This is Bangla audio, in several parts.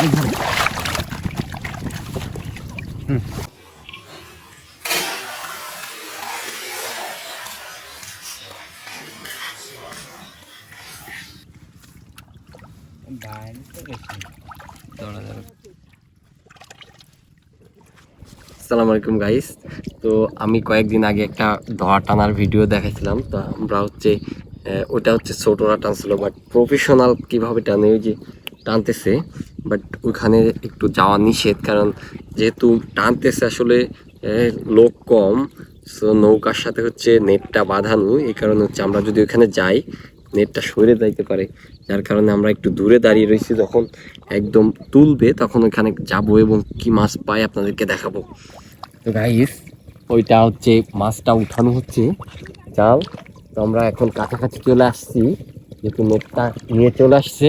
আসসালামু আলাইকুম গাইস তো আমি কয়েকদিন আগে একটা ধোয়া টানার ভিডিও দেখাইছিলাম। তো আমরা হচ্ছে ওটা হচ্ছে ছোটরা টানছিল বাট প্রফেশনাল কীভাবে টানে, ওই যে টানতেছে বাট ওখানে একটু যাওয়া নিষেধ, কারণ যেহেতু টানতেছে আসলে লোক কম সো নৌকার সাথে হচ্ছে নেটটা বাঁধানো, এই কারণে হচ্ছে আমরা যদি ওখানে যাই, নেটটা সরে যাইতে পারে। যার কারণে আমরা একটু দূরে দাঁড়িয়ে রয়েছি, যখন একদম তুলবে, তখন ওখানে যাব এবং কি মাছ পাই আপনাদেরকে দেখাবো। তো গাইস ওইটা হচ্ছে মাছটা উঠানো হচ্ছে। জাল তো আমরা এখন কাছাকাছি চলে আসছি, যেহেতু নেটটা নিয়ে চলে আসছে।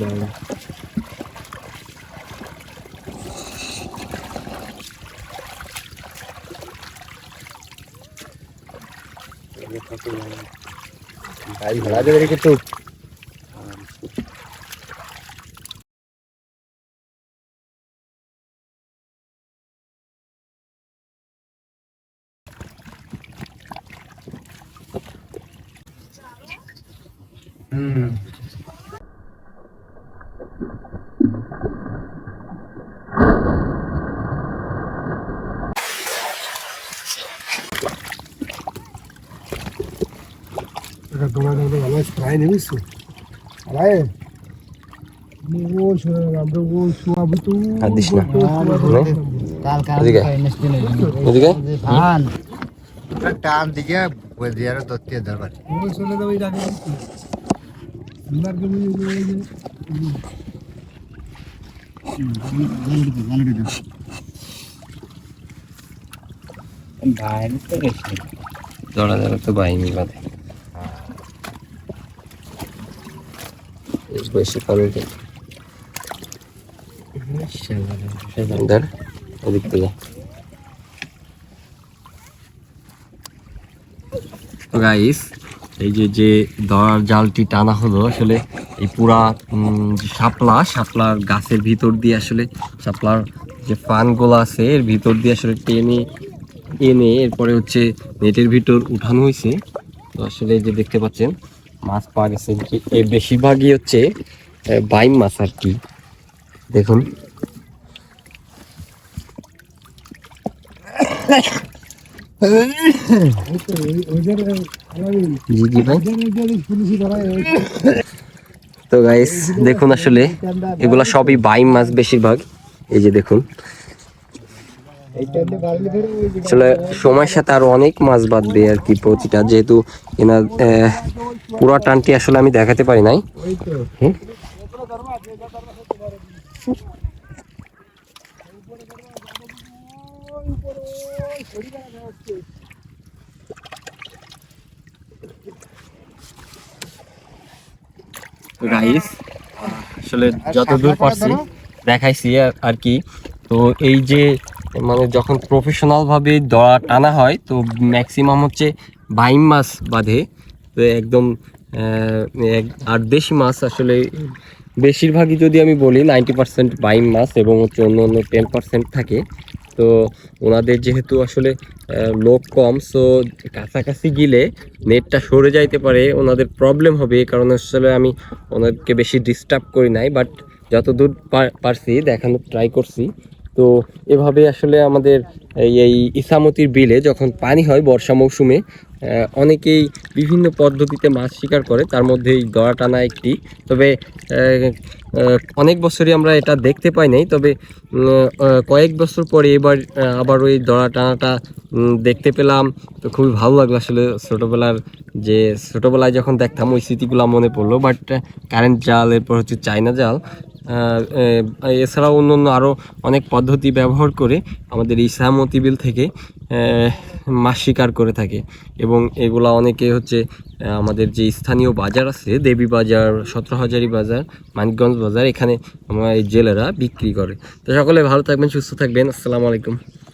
জাল। গাড়ি ভাড়া দেবে কিন্তু এটা তোমার মধ্যে ভালো প্রায় নেবিস আরে ও আমরা ও শুয়াবো তো আর দিস না। কাল কাল এদিকে। এদিকে ফান টান দিকে বদিয়ার দত্তে জড়া জড়া তো বাহিনী বাদে বেশি পানি দেয় ধর ওদিক থেকে গাইস এই যে যে দরার জালটি টানা হলো আসলে এই পুরা শাপলা শাপলার গাছের ভিতর দিয়ে আসলে শাপলার যে ফানগুলো আছে এর ভিতর দিয়ে আসলে টেনে এনে এরপরে হচ্ছে নেটের ভিতর উঠানো হয়েছে। তো আসলে এই যে দেখতে পাচ্ছেন মাছ পাওয়া গেছে যে এই বেশিরভাগই হচ্ছে বাইম মাছ আর কি। দেখুন। তো গাইস দেখুন আসলে, এগুলা সবই বাইম মাছ বেশিরভাগ। এই যে দেখুন। আসলে সময়ের সাথে আরও অনেক মাছ বাঁধবে আর কি প্রতিটা, যেহেতু এনার পুরা টানটি আসলে আমি দেখাতে পারি নাই। ওই তো? গাইস আসলে যতদূর পারছি দেখাইছি আর- আর কি। তো এই যে মানে যখন প্রফেশনাল ভাবে দড়া টানা হয় তো ম্যাক্সিমাম হচ্ছে বাইম মাছ বাঁধে তো একদম এক- আর দেশি মাছ আসলে বেশিরভাগই যদি আমি বলি নাইনটি পার্সেন্ট বাইম মাছ এবং হচ্ছে অন্য অন্য টেন পার্সেন্ট থাকে। তো ওনাদের যেহেতু আসলে লোক কম সো কাছাকাছি গেলে নেটটা সরে যাইতে পারে, ওনাদের প্রবলেম হবে কারণে আসলে আমি ওনাদেরকে বেশি ডিস্টার্ব করি নাই বাট যতদূর পার- পারছি, দেখানোর ট্রাই করছি। তো এভাবে আসলে আমাদের এই ইসামতির বিলে যখন পানি হয় বর্ষা মৌসুমে অনেকেই বিভিন্ন পদ্ধতিতে মাছ শিকার করে, তার মধ্যে এই দড়া টানা একটি। তবে অনেক বছরই আমরা এটা দেখতে পাই নাই, তবে কয়েক বছর পরে এবার আবার ওই দড়া টানাটা দেখতে পেলাম। তো খুবই ভালো লাগল আসলে ছোটোবেলার যে, ছোটোবেলায় যখন দেখতাম ওই স্মৃতিগুলো মনে পড়ল বাট কারেন্ট জাল, এরপর হচ্ছে চায়না জাল এছাড়াও অন্য অন্য আরও অনেক পদ্ধতি ব্যবহার করে আমাদের এই সামতি বিল থেকে মাছ শিকার করে থাকে। এবং এগুলা অনেকে হচ্ছে আমাদের যে স্থানীয় বাজার আছে, দেবী বাজার সতেরো হাজারি বাজার, মানিকগঞ্জ বাজার, এখানে আমার এই জেলেরা বিক্রি করে। তো সকলে ভালো থাকবেন, সুস্থ থাকবেন। আসসালামু আলাইকুম।